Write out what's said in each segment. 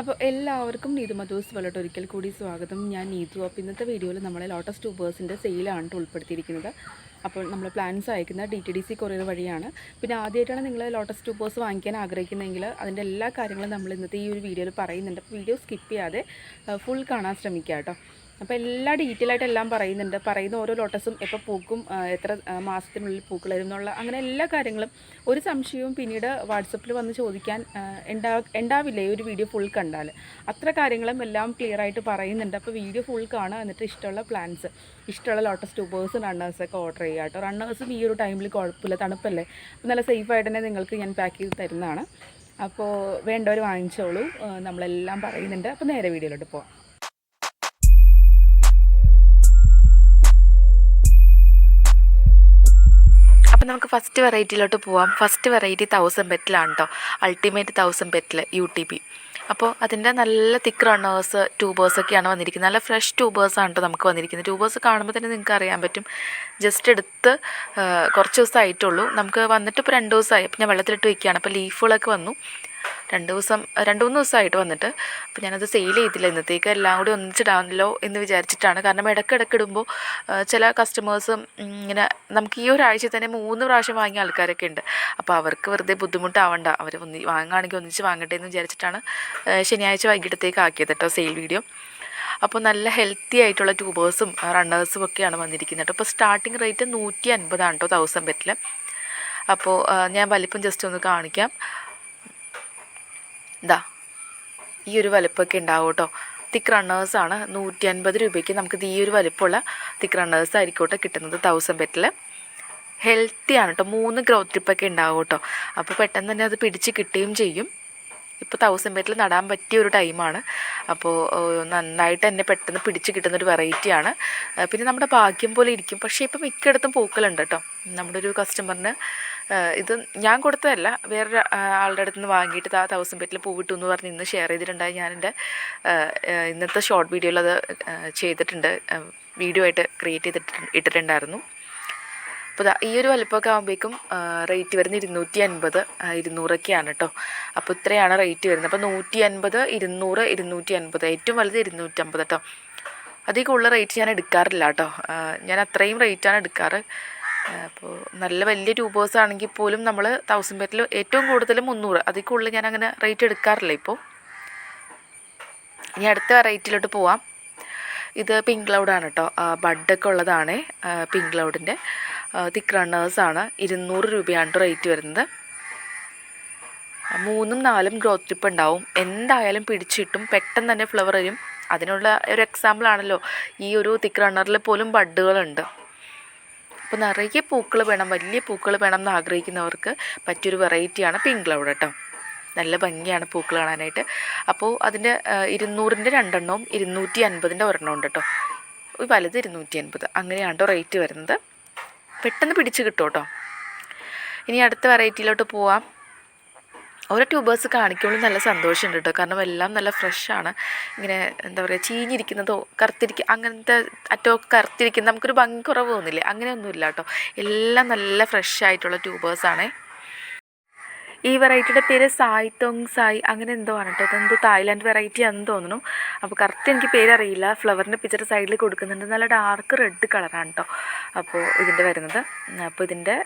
അപ്പോൾ എല്ലാവർക്കും നീതു മധൂസ് വലോട്ട് ഒരിക്കൽ കൂടി സ്വാഗതം. ഞാൻ നീതു. അപ്പോൾ ഇന്നത്തെ വീഡിയോയിൽ നമ്മളെ ലോട്ടസ് ട്യൂബേഴ്സിന്റെ സെയിലാണ് ഉൾപ്പെടുത്തിയിരിക്കുന്നത്. അപ്പോൾ നമ്മൾ പ്ലാൻസ് അയക്കുന്ന D T D C courier വഴിയാണ്. പിന്നെ ആദ്യമായിട്ടാണ് നിങ്ങൾ ലോട്ടസ് ട്യൂബേഴ്സ് വാങ്ങിക്കാൻ ആഗ്രഹിക്കുന്നതെങ്കിൽ അതിന്റെ എല്ലാ കാര്യങ്ങളും നമ്മൾ ഇന്നത്തെ ഈ ഒരു വീഡിയോയിൽ പറയുന്നുണ്ട്. അപ്പോൾ വീഡിയോ സ്കിപ്പ് ചെയ്യാതെ ഫുൾ കാണാൻ ശ്രമിക്കുക കേട്ടോ അപ്പോൾ എല്ലാ ഡീറ്റെയിൽ ആയിട്ട് എല്ലാം പറയുന്നുണ്ട്. പറയുന്ന ഓരോ ലോട്ടസും എപ്പോൾ പൂക്കും എത്ര മാസത്തിനുള്ളിൽ പൂക്കൾ വരും എന്നുള്ള അങ്ങനെ എല്ലാ കാര്യങ്ങളും ഒരു സംശയവും പിന്നീട് വാട്സപ്പിൽ വന്ന് ചോദിക്കാൻ ഉണ്ടാ ഉണ്ടാവില്ല ഈ ഒരു വീഡിയോ ഫുൾ കണ്ടാൽ അത്ര കാര്യങ്ങളും എല്ലാം ക്ലിയർ ആയിട്ട് പറയുന്നുണ്ട്. അപ്പോൾ വീഡിയോ ഫുൾ കാണുക എന്നിട്ട് ഇഷ്ടമുള്ള പ്ലാൻസ് ഇഷ്ടമുള്ള ലോട്ടസ് ട്യൂബേഴ്സ് റണ്ണേഴ്സൊക്കെ ഓർഡർ ചെയ്യുക കേട്ടോ. റണ്ണേഴ്സും ഈ ഒരു ടൈമിൽ കുഴപ്പമില്ല തണുപ്പല്ലേ? അപ്പോൾ നല്ല സേഫായിട്ട് തന്നെ നിങ്ങൾക്ക് ഞാൻ പാക്ക് ചെയ്ത് തരുന്നതാണ്. അപ്പോൾ വേണ്ടവർ വാങ്ങിച്ചോളൂ. നമ്മളെല്ലാം പറയുന്നുണ്ട്. അപ്പോൾ നേരെ വീഡിയോയിലോട്ട് പോവാം. അപ്പം നമുക്ക് ഫസ്റ്റ് വെറൈറ്റിയിലോട്ട് പോവാം. ഫസ്റ്റ് വെറൈറ്റി തൗസൻഡ് ബെറ്റിലാണ് കേട്ടോ ultimate thousand ബെറ്റിൽ U T P അപ്പോൾ അതിന്റെ നല്ല തിക്ക് റണ്ണേഴ്സ് ട്യൂബേഴ്സൊക്കെയാണ് വന്നിരിക്കുന്നത്. നല്ല ഫ്രഷ് ട്യൂബേഴ്സാണ് കേട്ടോ നമുക്ക് വന്നിരിക്കുന്നത്. ട്യൂബേഴ്സ് കാണുമ്പോൾ തന്നെ നിങ്ങൾക്ക് അറിയാൻ പറ്റും. ജസ്റ്റ് എടുത്ത് കുറച്ച് ദിവസമായിട്ടുള്ളൂ നമുക്ക് വന്നിട്ട് ഇപ്പോൾ രണ്ട് ദിവസമായി അപ്പം ഞാൻ വെള്ളത്തിലിട്ട് വയ്ക്കുകയാണ് അപ്പോൾ ലീഫുകളൊക്കെ വന്നു. രണ്ട് ദിവസം രണ്ട് മൂന്ന് ദിവസമായിട്ട് വന്നിട്ട്. അപ്പോൾ ഞാനത് സെയിൽ ചെയ്തില്ല. ഇന്നത്തേക്ക് എല്ലാം കൂടി ഒന്നിച്ചിടാമല്ലോ എന്ന് വിചാരിച്ചിട്ടാണ്. കാരണം ഇടയ്ക്കിടയ്ക്ക് ഇടുമ്പോൾ ചില കസ്റ്റമേഴ്സും ഇങ്ങനെ നമുക്ക് ഈ ഒരാഴ്ച തന്നെ മൂന്ന് പ്രാവശ്യം വാങ്ങിയ ആൾക്കാരൊക്കെ ഉണ്ട്. അപ്പോൾ അവർക്ക് വെറുതെ ബുദ്ധിമുട്ടാവണ്ട. അവർ ഒന്നി വാങ്ങുകയാണെങ്കിൽ ഒന്നിച്ച് വാങ്ങട്ടെ എന്ന് വിചാരിച്ചിട്ടാണ് ശനിയാഴ്ച വൈകിട്ടത്തേക്ക് ആക്കിയത് കേട്ടോ സെയിൽ വീഡിയോ അപ്പോൾ നല്ല ഹെൽത്തി ആയിട്ടുള്ള ട്യൂബേഴ്സും റണ്ണേഴ്സും ഒക്കെയാണ് വന്നിരിക്കുന്നത് കേട്ടോ അപ്പോൾ സ്റ്റാർട്ടിങ് റേറ്റ് നൂറ്റി അൻപതാണ് കേട്ടോ തൗസൻഡ് ബെറ്റിൽ അപ്പോൾ ഞാൻ വലിപ്പം ജസ്റ്റ് ഒന്ന് കാണിക്കാം. ഇതാ ഈ ഒരു വലുപ്പമൊക്കെ ഉണ്ടാവും കേട്ടോ. തിക്ക് റണ്ണേഴ്സാണ് നൂറ്റി അൻപത് രൂപയ്ക്ക് നമുക്ക് ഈ ഒരു വലുപ്പമുള്ള തിക്ക് റണ്ണേഴ്സ് ആയിരിക്കോട്ടെ കിട്ടുന്നത് തൗസൻഡ് ബെറ്റിൽ ഹെൽത്തിയാണ് കേട്ടോ. മൂന്ന് ഗ്രോത്ത് ട്രിപ്പൊക്കെ ഉണ്ടാവും കേട്ടോ. അപ്പോൾ പെട്ടെന്ന് തന്നെ അത് പിടിച്ച് കിട്ടുകയും ചെയ്യും. ഇപ്പോൾ തൗസൻഡ് ബെറ്റിൽ നടാൻ പറ്റിയ ഒരു ടൈമാണ് അപ്പോൾ നന്നായിട്ട് തന്നെ പെട്ടെന്ന് പിടിച്ച് കിട്ടുന്ന ഒരു വെറൈറ്റിയാണ് പിന്നെ നമ്മുടെ ഭാഗ്യം പോലെ ഇരിക്കും. പക്ഷേ ഇപ്പം മിക്കയിടത്തും പൂക്കളുണ്ട് കേട്ടോ. നമ്മുടെ ഒരു കസ്റ്റമറിന് ഇത് ഞാൻ കൊടുത്തതല്ല. വേറൊരു ആളുടെ അടുത്ത് നിന്ന് വാങ്ങിയിട്ട് ആ തൗസൻഡ് ബെറ്റിൽ പൂവിട്ടു എന്ന് പറഞ്ഞ് ഇന്ന് ഷെയർ ചെയ്തിട്ടുണ്ടായി ഞാൻ ഇന്നത്തെ ഷോർട്ട് വീഡിയോയിൽ അത് ചെയ്തിട്ടുണ്ട്. വീഡിയോ ആയിട്ട് ക്രിയേറ്റ് ചെയ്തിട്ട് ഇട്ടിട്ടുണ്ടായിരുന്നു. അപ്പോൾ ഈ ഒരു വലിപ്പമൊക്കെ ആകുമ്പോഴേക്കും റേറ്റ് വരുന്നത് ഇരുന്നൂറ്റി അൻപത് ഇരുന്നൂറൊക്കെയാണ് കേട്ടോ അപ്പോൾ ഇത്രയാണ് റേറ്റ് വരുന്നത്. അപ്പോൾ നൂറ്റി അൻപത് ഇരുന്നൂറ് ഇരുന്നൂറ്റി അൻപത് ഏറ്റവും വലുത് ഇരുന്നൂറ്റമ്പത് കേട്ടോ അധികം ഉള്ള റേറ്റ് ഞാൻ എടുക്കാറില്ല കേട്ടോ ഞാൻ അത്രയും റേറ്റാണ് എടുക്കാറ്. അപ്പോൾ നല്ല വലിയ ട്യൂബേഴ്സ് ആണെങ്കിൽ പോലും നമ്മൾ തൗസൻഡ് പേരിൽ ഏറ്റവും കൂടുതൽ മുന്നൂറ് അതിൽ കൂടുതൽ ഞാൻ അങ്ങനെ റേറ്റ് എടുക്കാറില്ല ഇപ്പോൾ. ഇനി അടുത്ത വെറൈറ്റിയിലോട്ട് പോവാം. ഇത് പിങ്ക് ക്ലൗഡാണ് കേട്ടോ ബഡൊക്കെ ഉള്ളതാണ് പിങ്ക് ക്ലൗഡിന്റെ. തിക്ക് റണ്ണേഴ്സാണ് ഇരുന്നൂറ് രൂപയാണ് റേറ്റ് വരുന്നത്. മൂന്നും നാലും ഗ്രോത്ത് ടിപ്പ് ഉണ്ടാവും. എന്തായാലും പിടിച്ചിട്ടും പെട്ടെന്ന് തന്നെ ഫ്ലവർ വരും. അതിനുള്ള ഒരു എക്സാമ്പിൾ ആണല്ലോ. ഈ ഒരു തിക്ക് റണ്ണറിൽ പോലും ബഡുകളുണ്ട് അപ്പോൾ നിറയെ പൂക്കൾ വേണം. വലിയ പൂക്കൾ വേണം എന്ന് ആഗ്രഹിക്കുന്നവർക്ക് പറ്റിയൊരു വെറൈറ്റിയാണ് പിങ്ക് ക്ലൗഡ് കേട്ടോ നല്ല ഭംഗിയാണ് പൂക്കൾ കാണാനായിട്ട്. അപ്പോൾ അതിന്റെ ഇരുന്നൂറിന്റെ രണ്ടെണ്ണവും ഇരുന്നൂറ്റി അൻപതിന്റെ ഒരെണ്ണം ഉണ്ട് കേട്ടോ വലുത് ഇരുന്നൂറ്റി അൻപത്. അങ്ങനെയാണ് റേറ്റ് വരുന്നത്. പെട്ടെന്ന് പിടിച്ച് കിട്ടും കേട്ടോ ഇനി അടുത്ത വെറൈറ്റിയിലോട്ട് പോവാം. ഓരോ ട്യൂബേഴ്സ് കാണിക്കുമ്പോൾ നല്ല സന്തോഷമുണ്ട് കേട്ടോ കാരണം എല്ലാം നല്ല ഫ്രഷാണ് ഇങ്ങനെ എന്താ പറയുക ചീഞ്ഞിരിക്കുന്നതോ കറുത്തിരിക്കുക അങ്ങനത്തെ അറ്റമൊക്കെ കറുത്തിരിക്കുന്ന നമുക്കൊരു ഭംഗി കുറവ് തോന്നില്ലേ? അങ്ങനെയൊന്നുമില്ല കേട്ടോ എല്ലാം നല്ല ഫ്രഷ് ആയിട്ടുള്ള ട്യൂബേഴ്സാണേ ഈ വെറൈറ്റിയുടെ പേര് സായ് തൊങ് സായ് അങ്ങനെ എന്തോ ആണ് കേട്ടോ. അതെന്തോ തായ്ലാൻഡ് വെറൈറ്റി ആണെന്ന് തോന്നുന്നു. അപ്പോൾ കറക്റ്റ് എനിക്ക് പേരറിയില്ല. ഫ്ലവറിന്റെ പിക്ചർ സൈഡിൽ കൊടുക്കുന്നുണ്ട്. നല്ല ഡാർക്ക് റെഡ് കളറാണ് കേട്ടോ അപ്പോൾ ഇതിന്റെ വരുന്നത്. അപ്പോൾ ഇതിന്റെ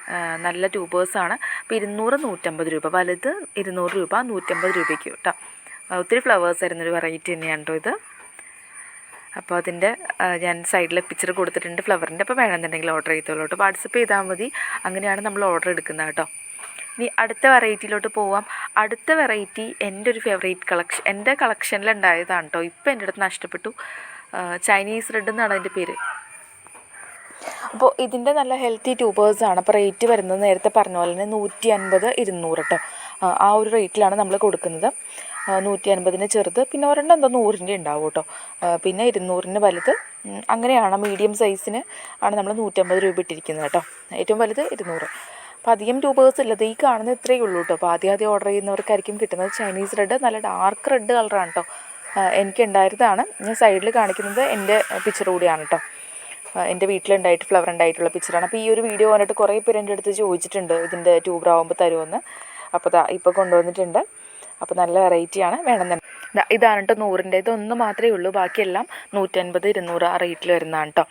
നല്ല ട്യൂബേഴ്സാണ് അപ്പോൾ ഇരുന്നൂറ് നൂറ്റമ്പത് രൂപ. വലുത് ഇരുന്നൂറ് രൂപ നൂറ്റമ്പത് രൂപയ്ക്ക് കേട്ടോ. ഒത്തിരി ഫ്ലവേഴ്സ് വരുന്നൊരു വെറൈറ്റി തന്നെയാണ് കേട്ടോ ഇത്. അപ്പോൾ അതിന്റെ ഞാൻ സൈഡിൽ പിക്ചർ കൊടുത്തിട്ടുണ്ട്. ഫ്ലവറിന്റെ അപ്പോൾ വേണമെന്നുണ്ടെങ്കിൽ ഓർഡർ ചെയ്തോളൂ കേട്ടോ വാട്സപ്പ് ചെയ്താൽ മതി. അങ്ങനെയാണ് നമ്മൾ ഓർഡർ എടുക്കുന്നത് കേട്ടോ ഇനി അടുത്ത വെറൈറ്റിയിലോട്ട് പോവാം. അടുത്ത വെറൈറ്റി എന്റെ ഒരു ഫേവറേറ്റ് കളക്ഷൻ എന്റെ കളക്ഷനിൽ ഉണ്ടായതാണ് കേട്ടോ ഇപ്പോൾ എന്റെ അടുത്ത് നഷ്ടപ്പെട്ടു. ചൈനീസ് റെഡ് എന്നാണ് അതിന്റെ പേര്. അപ്പോൾ ഇതിന്റെ നല്ല ഹെൽത്തി ട്യൂബേഴ്സാണ് അപ്പോൾ റേറ്റ് വരുന്നത് നേരത്തെ പറഞ്ഞ പോലെ തന്നെ നൂറ്റി അൻപത് ഇരുന്നൂറ് കേട്ടോ ആ, ഒരു റേറ്റിലാണ് നമ്മൾ കൊടുക്കുന്നത്. നൂറ്റി അൻപതിന് ചെറുത് പിന്നെ ഒരെണ്ണം എന്തോ നൂറിന്റെ ഉണ്ടാവും കേട്ടോ പിന്നെ ഇരുന്നൂറിന് വലുത്. അങ്ങനെയാണ്. മീഡിയം സൈസിന് ആണ് നമ്മൾ നൂറ്റമ്പത് രൂപ ഇട്ടിരിക്കുന്നത് കേട്ടോ ഏറ്റവും വലുത് ഇരുന്നൂറ്. അപ്പോൾ അധികം ട്യൂബേഴ്സ് ഇല്ലത് ഈ കാണുന്നത് ഇത്രയേ ഉള്ളൂ കേട്ടോ അപ്പോൾ ആദ്യം ആദ്യം ഓർഡർ ചെയ്യുന്നവർക്കായിരിക്കും കിട്ടുന്നത്. ചൈനീസ് റെഡ് നല്ല ഡാർക്ക് റെഡ് കളറാണ് കേട്ടോ എനിക്ക് ഉണ്ടായിരുന്നതാണ് ഞാൻ സൈഡിൽ കാണിക്കുന്നത് എന്റെ പിക്ചർ കൂടിയാണ് കേട്ടോ എന്റെ വീട്ടിലുണ്ടായിട്ട് ഫ്ലവർ ഉണ്ടായിട്ടുള്ള പിക്ചറാണ് അപ്പോൾ ഈ ഒരു വീഡിയോ കണ്ടിട്ട് കുറേ പേര് എന്റെ അടുത്ത് ചോദിച്ചിട്ടുണ്ട് ഇതിന്റെ ട്യൂബർ ആകുമ്പോൾ തരുമെന്ന് അപ്പോൾ ഇപ്പോൾ കൊണ്ടുവന്നിട്ടുണ്ട്. അപ്പോൾ നല്ല വെറൈറ്റിയാണ് വേണം തന്നെ. ദാ ഇതാണ് കേട്ടോ നൂറിന്റെ. ഇതൊന്ന് മാത്രമേ ഉള്ളൂ. ബാക്കിയെല്ലാം നൂറ്റൻപത് ഇരുന്നൂറ് ആ റേറ്റിൽ വരുന്നതാണ് കേട്ടോ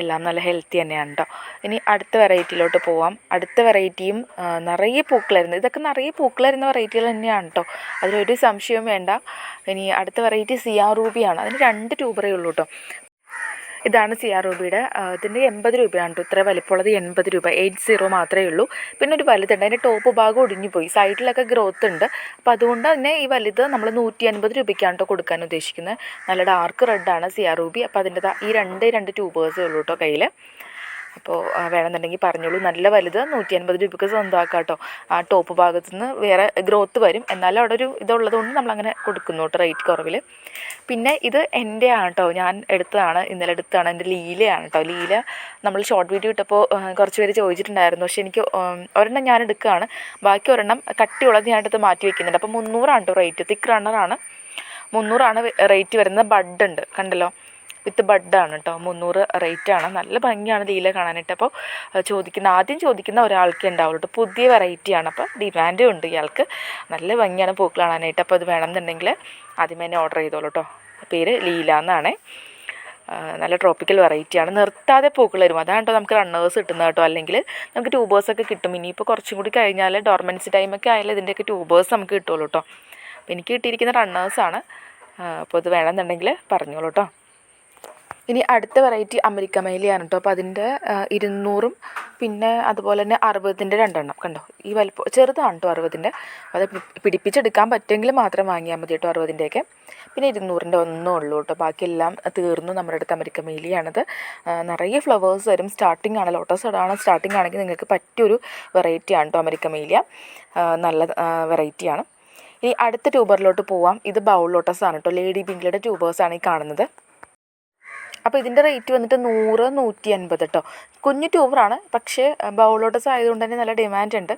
എല്ലാം നല്ല ഹെൽത്തി തന്നെയാണ് കേട്ടോ ഇനി അടുത്ത വെറൈറ്റിയിലോട്ട് പോവാം. അടുത്ത വെറൈറ്റിയും നിറയെ പൂക്കളായിരുന്നു. ഇതൊക്കെ നിറയെ പൂക്കളായിരുന്ന വെറൈറ്റികൾ തന്നെയാണ് കേട്ടോ അതിലൊരു സംശയവും വേണ്ട. ഇനി അടുത്ത വെറൈറ്റി സിയാ റൂബിയാണ് അതിന് രണ്ട് ട്യൂബറേ ഉള്ളൂ കേട്ടോ ഇതാണ് സി ആർ റൂബിയുടെ ബിയുടെ ഇതിന്റെ എൺപത് രൂപയാണ് കേട്ടോ ഇത്ര വലിപ്പമുള്ളത് എൺപത് രൂപ. എയ്റ്റ് സീറോ മാത്രമേ ഉള്ളൂ. പിന്നെ ഒരു വലുതുണ്ട്. അതിന്റെ ടോപ്പ് ഭാഗം ഒടിഞ്ഞു പോയി. സൈഡിലൊക്കെ ഗ്രോത്ത് ഉണ്ട്. അപ്പോൾ അതുകൊണ്ട് തന്നെ ഈ വലുത് നമ്മൾ നൂറ്റി അൻപത് രൂപയ്ക്കാണ് കേട്ടോ കൊടുക്കാൻ ഉദ്ദേശിക്കുന്നത്. നല്ല ഡാർക്ക് റെഡാണ് ഒ റൂബി അപ്പോൾ അതിന്റെ ഈ രണ്ട് രണ്ട് ട്യൂബേഴ്സേ ഉള്ളൂ കേട്ടോ കയ്യിൽ അപ്പോൾ വേണമെന്നുണ്ടെങ്കിൽ പറഞ്ഞോളൂ. നല്ല വലുത് നൂറ്റി അൻപത് രൂപയ്ക്ക് സ്വന്തമാക്കാം കേട്ടോ ആ ടോപ്പ് ഭാഗത്തു നിന്ന് വേറെ ഗ്രോത്ത് വരും. എന്നാലും അവിടെ ഒരു ഇതുള്ളത് കൊണ്ട് നമ്മളങ്ങനെ കൊടുക്കുന്നു കേട്ടോ റേറ്റ് കുറവിൽ പിന്നെ ഇത് എന്റെ ആണ് കേട്ടോ. ഞാൻ എടുത്തതാണ് ഇന്നലെ എടുത്തതാണ്. എന്റെ ലീലയാണ് കേട്ടോ. ലീല നമ്മൾ ഷോർട്ട് വീഡിയോ ഇട്ടപ്പോൾ കുറച്ച് പേര് ചോദിച്ചിട്ടുണ്ടായിരുന്നു. പക്ഷേ എനിക്ക് ഒരെണ്ണം ഞാൻ എടുക്കുകയാണ്. ബാക്കി ഒരെണ്ണം കട്ടിയുള്ളത് ഞാൻ എടുത്ത് മാറ്റി വെക്കുന്നുണ്ട്. അപ്പോൾ മുന്നൂറാണ് കേട്ടോ റേറ്റ് തിക്ക് റണ്ണറാണ് മുന്നൂറാണ് റേറ്റ് വരുന്നത്. ബഡ് ഉണ്ട്. കണ്ടല്ലോ? വിത്ത് ബഡാണ് കേട്ടോ മുന്നൂറ് റേറ്റാണ് നല്ല ഭംഗിയാണ് ലീല കാണാനായിട്ട്. അപ്പോൾ ചോദിക്കുന്ന ആദ്യം ചോദിക്കുന്ന ഒരാൾക്ക് ഉണ്ടാവുള്ളൂ കേട്ടോ പുതിയ വെറൈറ്റിയാണ് അപ്പോൾ ഡിമാൻഡും ഉണ്ട് ഇയാൾക്ക്. നല്ല ഭംഗിയാണ് പൂക്കൾ കാണാനായിട്ട്. അപ്പോൾ അത് വേണമെന്നുണ്ടെങ്കിൽ ആദ്യമേ തന്നെ ഓർഡർ ചെയ്തോളൂ കേട്ടോ പേര് ലീല എന്നാണേ. നല്ല ട്രോപ്പിക്കൽ വെറൈറ്റിയാണ് നിർത്താതെ പൂക്കൾ വരും അതാണ് കേട്ടോ നമുക്ക് റണ്ണേഴ്സ് കിട്ടുന്നത് കേട്ടോ അല്ലെങ്കിൽ നമുക്ക് ട്യൂബേഴ്സൊക്കെ കിട്ടും. ഇനിയിപ്പോൾ കുറച്ചും കൂടി കഴിഞ്ഞാൽ ഡോർമൻസി ടൈമൊക്കെ ആയാലും ഇതിന്റെയൊക്കെ ട്യൂബേഴ്സ് നമുക്ക് കിട്ടുള്ളൂ കേട്ടോ അപ്പോൾ എനിക്ക് കിട്ടിയിരിക്കുന്ന റണ്ണേഴ്സാണ് അപ്പോൾ ഇത് വേണമെന്നുണ്ടെങ്കിൽ പറഞ്ഞോളൂ കേട്ടോ ഇനി അടുത്ത വെറൈറ്റി അമരിക്ക മൈലിയാണ് കേട്ടോ അപ്പോൾ അതിന്റെ ഇരുന്നൂറും പിന്നെ അതുപോലെ തന്നെ അറുപതിന്റെ രണ്ടെണ്ണം. കണ്ടോ? ഈ വലിപ്പം ചെറുതാണ് കേട്ടോ അറുപതിന്റെ അത് പിടിപ്പിച്ചെടുക്കാൻ പറ്റുമെങ്കിൽ മാത്രം വാങ്ങിയാൽ മതി കേട്ടോ അറുപതിന്റെയൊക്കെ പിന്നെ ഇരുന്നൂറിന്റെ ഒന്നും ഉള്ളൂ കേട്ടോ ബാക്കിയെല്ലാം തീർന്നു നമ്മുടെ അടുത്ത് അമരിക്ക മൈലിയാണത്. നിറയെ ഫ്ലവേഴ്സ് വരും. സ്റ്റാർട്ടിംഗ് ആണ്. ലോട്ടസ് ഇടാണ്. സ്റ്റാർട്ടിംഗ് ആണെങ്കിൽ നിങ്ങൾക്ക് പറ്റിയൊരു വെറൈറ്റിയാണ് കേട്ടോ അമരിക്ക മൈലിയ. നല്ല വെറൈറ്റിയാണ് ഇനി അടുത്ത ട്യൂബറിലോട്ട് പോവാം. ഇത് ബൗൾ ലോട്ടസ് ആണ് കേട്ടോ ലേഡി പിങ്കിയുടെ ട്യൂബേഴ്സാണ് ഈ കാണുന്നത്. അപ്പോൾ ഇതിന്റെ റേറ്റ് വന്നിട്ട് നൂറ് നൂറ്റി അൻപത് കേട്ടോ കുഞ്ഞു ട്യൂബറാണ് പക്ഷേ ബൗളോട്ടസ് ആയതുകൊണ്ട് തന്നെ നല്ല ഡിമാൻഡ് ഉണ്ട്.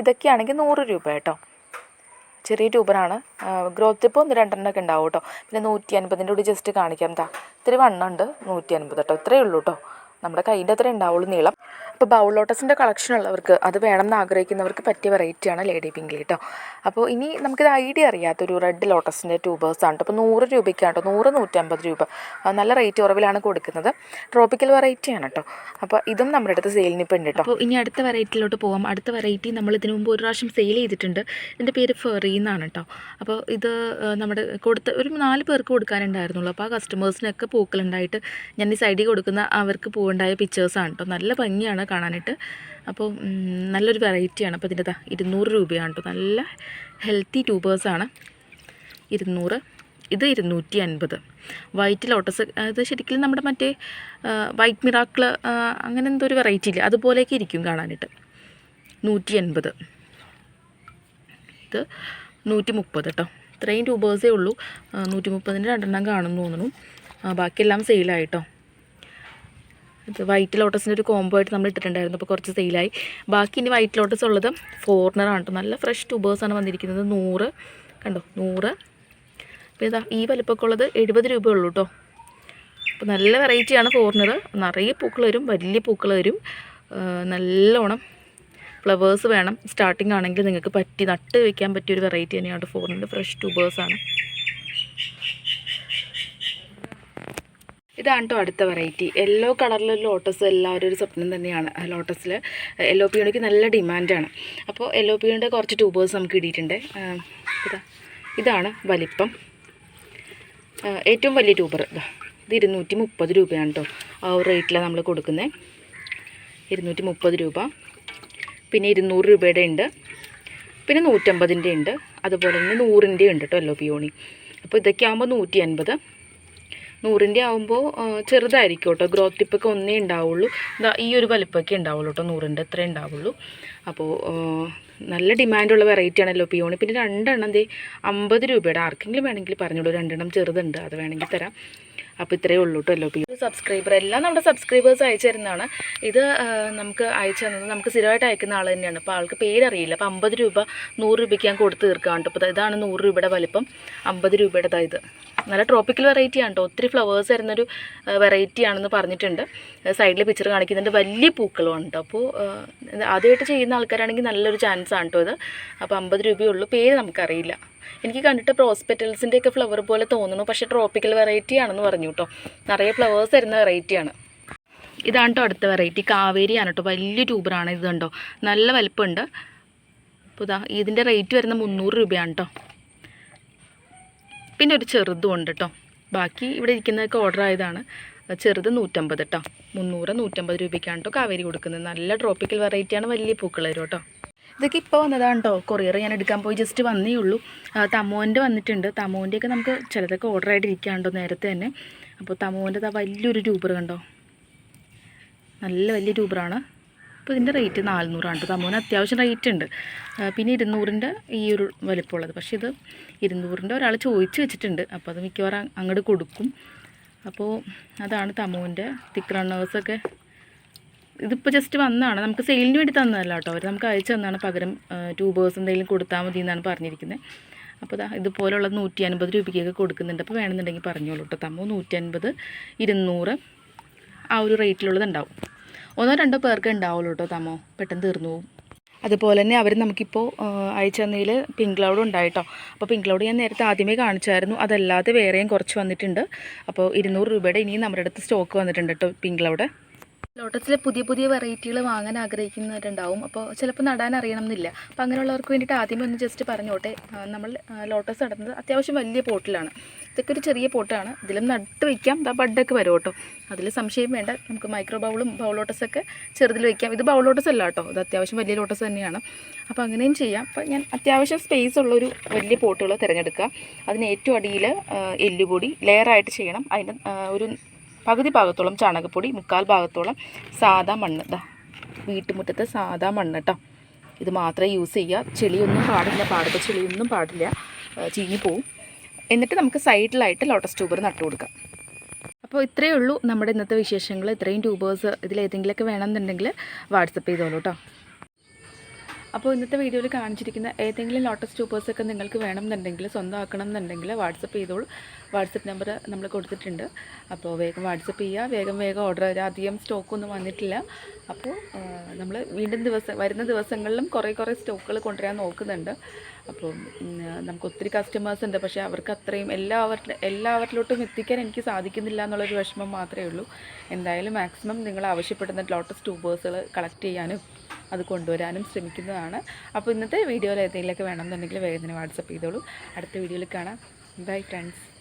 ഇതൊക്കെയാണെങ്കിൽ നൂറ് രൂപ കേട്ടോ ചെറിയ ട്യൂബറാണ് ഗ്രോത്ത് ഇപ്പോൾ ഒന്ന് രണ്ടെണ്ണമൊക്കെ ഉണ്ടാവും കേട്ടോ പിന്നെ നൂറ്റി അൻപതിന്റെ കൂടി ജസ്റ്റ് കാണിക്കാം. ദാ ഇത്തിരി വണ്ണമുണ്ട് നൂറ്റി അൻപത് കേട്ടോ ഇത്രയേ ഉള്ളൂ കേട്ടോ നമ്മുടെ കയ്യിന്റെ അത്ര ഉണ്ടാവുള്ളൂ നീളം. അപ്പോൾ ബൗൾ ലോട്ടസിന്റെ കളക്ഷൻ ഉള്ളവർക്ക് അത് വേണം എന്ന് ആഗ്രഹിക്കുന്നവർക്ക് പറ്റിയ വെറൈറ്റിയാണ് ലേഡി പിങ്ക് കേട്ടോ അപ്പോൾ ഇനി നമുക്കിത് ഐഡിയ അറിയാത്തൊരു റെഡ് ലോട്ടസിന്റെ ട്യൂബേഴ്സ് ആണ് അപ്പോൾ നൂറ് രൂപയ്ക്കാണ് കേട്ടോ നൂറ് നൂറ്റമ്പത് രൂപ. നല്ല റേറ്റ് കുറവിലാണ് കൊടുക്കുന്നത്. ട്രോപ്പിക്കൽ വെറൈറ്റിയാണ് കേട്ടോ അപ്പോൾ ഇതും നമ്മുടെ അടുത്ത് സെയിലിന് ഇപ്പം ഉണ്ട് കേട്ടോ അപ്പോൾ ഇനി അടുത്ത വെറൈറ്റിയിലോട്ട് പോകാം അടുത്ത വെറൈറ്റി നമ്മൾ ഇതിനു മുമ്പ് ഒരു പ്രാവശ്യം സെയിൽ ചെയ്തിട്ടുണ്ട്. ഇതിന്റെ പേര് ഫെറി എന്നാണ് കേട്ടോ അപ്പോൾ ഇത് നമ്മുടെ കൊടുത്ത ഒരു നാല് പേർക്ക് കൊടുക്കാനുണ്ടായിരുന്നുള്ളൂ. അപ്പോൾ ആ കസ്റ്റമേഴ്സിനൊക്കെ പൂക്കളുണ്ടായിട്ട് ഞാൻ ഈ സൈഡിൽ കൊടുക്കുന്ന അവർക്ക് പൂവുണ്ടായ പിക്ചേഴ്സാണ് കേട്ടോ നല്ല ഭംഗിയാണ്. കാണാനായിട്ട്. അപ്പോൾ നല്ലൊരു വെറൈറ്റിയാണ്. അപ്പോൾ ഇതിന്റെ ഇരുന്നൂറ് രൂപയാണ് കേട്ടോ. നല്ല ഹെൽത്തി ട്യൂബേഴ്സാണ്. ഇരുന്നൂറ്. ഇത് ഇരുന്നൂറ്റി അൻപത് വൈറ്റ് ലോട്ടസ് അത് ശരിക്കും നമ്മുടെ മറ്റേ വൈറ്റ് മിറാക്കിൾ അങ്ങനെ എന്തോ ഒരു വെറൈറ്റി ഇല്ല? അതുപോലെയൊക്കെ ഇരിക്കും കാണാനായിട്ട്. നൂറ്റി അൻപത് ഇത് നൂറ്റി മുപ്പത് കേട്ടോ. ഇത്രയും ട്യൂബേഴ്സേ ഉള്ളൂ. നൂറ്റി മുപ്പതിന്റെ രണ്ടെണ്ണം കാണുന്നു തോന്നുന്നു. ബാക്കിയെല്ലാം സെയിലായിട്ടോ ഇത് വൈറ്റ് ലോട്ടസിന്റെ ഒരു കോംബോ ആയിട്ട് നമ്മൾ ഇട്ടിട്ടുണ്ടായിരുന്നു. അപ്പോൾ കുറച്ച് സെയിലായി ബാക്കി ഇനി വൈറ്റ് ലോട്ടസ് ഉള്ളത് ഫോർണറാണ് കേട്ടോ നല്ല ഫ്രഷ് ട്യൂബേഴ്സാണ് വന്നിരിക്കുന്നത്. നൂറ്. കണ്ടോ? നൂറ്. അപ്പോൾ ഇതാ ഈ വലുപ്പമൊക്കെ ഉള്ളത് എഴുപത് രൂപ ഉള്ളൂ കേട്ടോ അപ്പോൾ നല്ല വെറൈറ്റിയാണ് ഫോറിനർ നിറയെ പൂക്കൾ വരും വലിയ പൂക്കൾ വരും. നല്ലോണം ഫ്ലവേഴ്സ് വേണം. സ്റ്റാർട്ടിംഗ് ആണെങ്കിൽ നിങ്ങൾക്ക് പറ്റി നട്ട് വയ്ക്കാൻ പറ്റിയ ഒരു വെറൈറ്റി തന്നെയാണ് ഫോറിന്റെ ഫ്രഷ് ട്യൂബേഴ്സാണ് ഇതാണ് കേട്ടോ അടുത്ത വെറൈറ്റി യെല്ലോ കളറിലുള്ള ലോട്ടസ് എല്ലാവരും ഒരു സ്വപ്നം തന്നെയാണ്. ലോട്ടസിൽ യെല്ലോ പിയോണിക്ക് നല്ല ഡിമാൻഡാണ് അപ്പോൾ യെല്ലോ പിയോണിന്റെ കുറച്ച് ട്യൂബേഴ്സ് നമുക്ക് ഇടിയിട്ടുണ്ട് ഇതാ. ഇതാണ് വലിപ്പം. ഏറ്റവും വലിയ ട്യൂബർ ഇതാ. ഇത് ഇരുന്നൂറ്റി മുപ്പത് രൂപയാണ് കേട്ടോ ആ ഒരു റേറ്റിലാണ് നമ്മൾ കൊടുക്കുന്നത് ഇരുന്നൂറ്റി മുപ്പത് രൂപ. പിന്നെ ഇരുന്നൂറ് രൂപയുടെ ഉണ്ട്. പിന്നെ നൂറ്റമ്പതിന്റെ ഉണ്ട്. അതുപോലെ തന്നെ നൂറിന്റെ ഉണ്ട് കേട്ടോ എല്ലോ പിയോണി അപ്പോൾ ഇതൊക്കെ ആകുമ്പോൾ നൂറ്റി അൻപത് നൂറിന്റെ ആകുമ്പോൾ ചെറുതായിരിക്കും കേട്ടോ. ഗ്രോത്ത് ടിപ്പൊക്കെ ഒന്നേ ഉണ്ടാവുള്ളൂ. എന്താ ഈ ഒരു വലിപ്പമൊക്കെ ഉണ്ടാവുള്ളൂ കേട്ടോ. നൂറിന്റെ അത്രേ ഉണ്ടാവുള്ളൂ. അപ്പോൾ നല്ല ഡിമാൻഡുള്ള വെറൈറ്റി ആണല്ലോ പിയോണി പിന്നെ രണ്ടെണ്ണം ദേ അമ്പത് രൂപയുടെ ആർക്കെങ്കിലും വേണമെങ്കിൽ പറഞ്ഞോളൂ രണ്ടെണ്ണം ചെറുതുണ്ട്. അത് വേണമെങ്കിൽ തരാം. അപ്പോൾ ഇത്രയേ ഉള്ളൂ കേട്ടോ എല്ലോ പിയോ സബ്സ്ക്രൈബർ എല്ലാം നമ്മുടെ സബ്സ്ക്രൈബേഴ്സ് അയച്ചു തരുന്നതാണ്. ഇത് നമുക്ക് അയച്ചു തന്നത് നമുക്ക് സ്ഥിരമായിട്ട് അയക്കുന്ന ആൾ തന്നെയാണ്. അപ്പോൾ ആൾക്ക് പേരറിയില്ല. അപ്പോൾ അമ്പത് രൂപ നൂറ് രൂപയ്ക്ക് ഞാൻ കൊടുത്ത് തീർക്കാം കേട്ടോ. അപ്പോൾ ഇതാണ് നൂറ് രൂപയുടെ വലിപ്പം. അമ്പത് രൂപയുടെ ഇത്. നല്ല ട്രോപ്പിക്കൽ വെറൈറ്റി ആണ് കേട്ടോ ഒത്തിരി ഫ്ലവേഴ്സ് വരുന്നൊരു വെറൈറ്റി ആണെന്ന് പറഞ്ഞിട്ടുണ്ട്. സൈഡിൽ പിക്ചർ കാണിക്കുന്നുണ്ട്. വലിയ പൂക്കളുമാണ് കേട്ടോ അപ്പോൾ ആദ്യമായിട്ട് ചെയ്യുന്ന ആൾക്കാരാണെങ്കിൽ നല്ലൊരു ചാൻസ് ആണ് കേട്ടോ ഇത്. അപ്പോൾ അമ്പത് രൂപയേ ഉള്ളൂ. പേര് നമുക്കറിയില്ല. എനിക്ക് കണ്ടിട്ട് പ്രോസ്പെറ്റൽസിന്റെ ഒക്കെ ഫ്ലവർ പോലെ തോന്നുന്നു. പക്ഷേ ട്രോപ്പിക്കൽ വെറൈറ്റി ആണെന്ന് പറഞ്ഞു കേട്ടോ നിറയെ ഫ്ലവേഴ്സ് വരുന്ന വെറൈറ്റിയാണ് ഇതാണ് കേട്ടോ അടുത്ത വെറൈറ്റി കാവേരിയാണ് കേട്ടോ വലിയ ട്യൂബറാണ് ഇത് കണ്ടോ. നല്ല വലിപ്പമുണ്ട്. അപ്പോൾ ഇതാ ഇതിന്റെ റേറ്റ് വരുന്ന മുന്നൂറ് രൂപയാണ് കേട്ടോ പിന്നെ ഒരു ചെറുതും ഉണ്ട് കേട്ടോ ബാക്കി ഇവിടെ ഇരിക്കുന്നതൊക്കെ ഓർഡർ ആയതാണ്. ചെറുത് നൂറ്റമ്പത് കേട്ടോ മുന്നൂറ് നൂറ്റമ്പത് രൂപയ്ക്കാണ് കേട്ടോ കാവേരി കൊടുക്കുന്നത്. നല്ല ട്രോപ്പിക്കൽ വെറൈറ്റിയാണ് വലിയ പൂക്കൾ വരും കേട്ടോ ഇതൊക്കെ ഇപ്പോൾ വന്നതാണ് കേട്ടോ കൊറിയർ ഞാൻ എടുക്കാൻ പോയി. ജസ്റ്റ് വന്നേ ഉള്ളൂ. തമോന്റെ വന്നിട്ടുണ്ട്. തമോന്റെയൊക്കെ നമുക്ക് ചിലതൊക്കെ ഓർഡർ ആയിട്ട് ഇരിക്കാണ്ടോ നേരത്തെ തന്നെ. അപ്പോൾ തമോന്റെ വലിയൊരു രൂപർ കണ്ടോ? നല്ല വലിയ ട്യൂബറാണ് അപ്പോൾ ഇതിന്റെ റേറ്റ് നാനൂറാണ്. കേട്ടോ തമോന് അത്യാവശ്യം റേറ്റ് ഉണ്ട്. പിന്നെ ഇരുന്നൂറിന്റെ ഈ ഒരു വലിപ്പമുള്ളത്. പക്ഷേ ഇത് ഇരുന്നൂറിന്റെ ഒരാൾ ചോദിച്ച് വെച്ചിട്ടുണ്ട്. അപ്പോൾ അത് മിക്കവാറും അങ്ങോട്ട് കൊടുക്കും. അപ്പോൾ അതാണ് തമോന്റെ തിക്ക് റണ്ണേഴ്സൊക്കെ ഇതിപ്പോൾ ജസ്റ്റ് വന്നതാണ് നമുക്ക് സെയിലിന് വേണ്ടി തന്നതല്ല കേട്ടോ. അവർ നമുക്ക് അയച്ചു തന്നാണ് പകരം ട്യൂബേഴ്സ് എന്തെങ്കിലും കൊടുത്താൽ മതി എന്നാണ് പറഞ്ഞിരിക്കുന്നത് അപ്പോൾ ദാ ഇതുപോലുള്ള നൂറ്റി അൻപത് രൂപയ്ക്കൊക്കെ കൊടുക്കുന്നുണ്ട്. അപ്പോൾ വേണമെന്നുണ്ടെങ്കിൽ പറഞ്ഞോളൂ കേട്ടോ. തമ്മു നൂറ്റി അൻപത് ഇരുന്നൂറ് ആ ഒരു റേറ്റിലുള്ളത് ഉണ്ടാവും ഒന്നോ രണ്ടോ പേർക്ക് ഉണ്ടാവുള്ളൂ കേട്ടോ തമോ. പെട്ടെന്ന് തീർന്നു പോകും അതുപോലെ തന്നെ അവർ നമുക്കിപ്പോൾ അയച്ചു തന്നതിൽ പിങ്ക് ക്ലൗഡ് ഉണ്ടായിട്ടോ. അപ്പോൾ പിങ്ക് ക്ലൗഡ് ഞാൻ നേരത്തെ ആദ്യമേ കാണിച്ചായിരുന്നു. അതല്ലാതെ വേറെയും കുറച്ച് വന്നിട്ടുണ്ട്. അപ്പോൾ ഇരുന്നൂറ് രൂപയുടെ ഇനിയും നമ്മുടെ അടുത്ത് സ്റ്റോക്ക് വന്നിട്ടുണ്ട് കേട്ടോ പിങ്ക് ക്ലൗഡ് ലോട്ടസിലെ പുതിയ പുതിയ വെറൈറ്റികൾ വാങ്ങാൻ ആഗ്രഹിക്കുന്നവരുണ്ടാവും. അപ്പോൾ ചിലപ്പോൾ നടാൻ അറിയണം എന്നില്ല അപ്പോൾ അങ്ങനെയുള്ളവർക്ക് വേണ്ടിയിട്ട് ആദ്യമേ ഒന്ന് ജസ്റ്റ് പറഞ്ഞോട്ടെ. നമ്മൾ ലോട്ടസ് നടുന്നത് അത്യാവശ്യം വലിയ പോട്ടിലാണ്. ഇതൊക്കെ ഒരു ചെറിയ പോട്ടാണ്. ഇതിലും നട്ട് വയ്ക്കാം ദാ ബഡൊക്കെ വരും കേട്ടോ. അതിൽ സംശയം വേണ്ട. നമുക്ക് മൈക്രോ ബൗളും ബൗൾ ലോട്ടസൊക്കെ ചെറുതിൽ വയ്ക്കാം ഇത് ബൗൾ ലോട്ടസ് അല്ല കേട്ടോ. ഇത് അത്യാവശ്യം വലിയ ലോട്ടസ് തന്നെയാണ്. അപ്പോൾ അങ്ങനെയും ചെയ്യാം. അപ്പോൾ ഞാൻ അത്യാവശ്യം സ്പേസ് ഉള്ളൊരു വലിയ പോട്ടുകൾ തിരഞ്ഞെടുക്കുക. അതിന് ഏറ്റവും അടിയിൽ എല്ലുപൊടി ലെയറായിട്ട് ചെയ്യണം. അതിന്റെ ഒരു പകുതി ഭാഗത്തോളം ചാണകപ്പൊടി മുക്കാൽ ഭാഗത്തോളം സാധാ മണ്ണ്. ഇതാ വീട്ടുമുറ്റത്തെ സാധാ മണ്ണ് കേട്ടോ ഇത് മാത്രമേ യൂസ് ചെയ്യുക ചെളിയൊന്നും പാടില്ല പാടത്തെ ചെളിയൊന്നും പാടില്ല. ചീഞ്ഞു പോവും. എന്നിട്ട് നമുക്ക് സൈഡിലായിട്ട് ലോട്ടസ് ട്യൂബർ നട്ടു കൊടുക്കാം. അപ്പോൾ ഇത്രയേ ഉള്ളൂ നമ്മുടെ ഇന്നത്തെ വിശേഷങ്ങൾ. ഇത്രയും ട്യൂബേഴ്സ് ഇതിലേതെങ്കിലുമൊക്കെ വേണമെന്നുണ്ടെങ്കിൽ വാട്സപ്പ് ചെയ്തോളൂ കേട്ടോ അപ്പോൾ ഇന്നത്തെ വീഡിയോയിൽ കാണിച്ചിരിക്കുന്ന ഏതെങ്കിലും ലോട്ടസ് ട്യൂബേഴ്സൊക്കെ നിങ്ങൾക്ക് വേണമെന്നുണ്ടെങ്കിൽ സ്വന്തമാക്കണം എന്നുണ്ടെങ്കിൽ വാട്സപ്പ് ചെയ്തോളൂ. വാട്സപ്പ് നമ്പർ നമ്മൾ കൊടുത്തിട്ടുണ്ട്. അപ്പോൾ വേഗം വാട്സപ്പ് ചെയ്യുക. വേഗം വേഗം ഓർഡർ വരാം അധികം സ്റ്റോക്കൊന്നും വന്നിട്ടില്ല. അപ്പോൾ നമ്മൾ വീണ്ടും ദിവസം വരുന്ന ദിവസങ്ങളിലും കുറേ കുറേ സ്റ്റോക്കുകൾ കൊണ്ടുവരാൻ നോക്കുന്നുണ്ട്. അപ്പോൾ നമുക്ക് ഒത്തിരി കസ്റ്റമേഴ്സ് ഉണ്ട്. പക്ഷേ അവർക്ക് അത്രയും എല്ലാവരുടെ എല്ലാവരിലോട്ടും എത്തിക്കാൻ എനിക്ക് സാധിക്കുന്നില്ല എന്നുള്ളൊരു വിഷമം മാത്രമേ ഉള്ളൂ. എന്തായാലും മാക്സിമം നിങ്ങൾ ആവശ്യപ്പെടുന്ന ലോട്ടസ് ട്യൂബേഴ്സുകൾ കളക്ട് ചെയ്യാനും അത് കൊണ്ടുവരാനും ശ്രമിക്കുന്നതാണ്. അപ്പോൾ ഇന്നത്തെ വീഡിയോയിൽ ഏതെങ്കിലുമൊക്കെ വേണമെന്നുണ്ടെങ്കിൽ വേഗം തന്നെ വാട്സപ്പ് ചെയ്തോളൂ. അടുത്ത വീഡിയോയിൽ കാണാം. Bye friends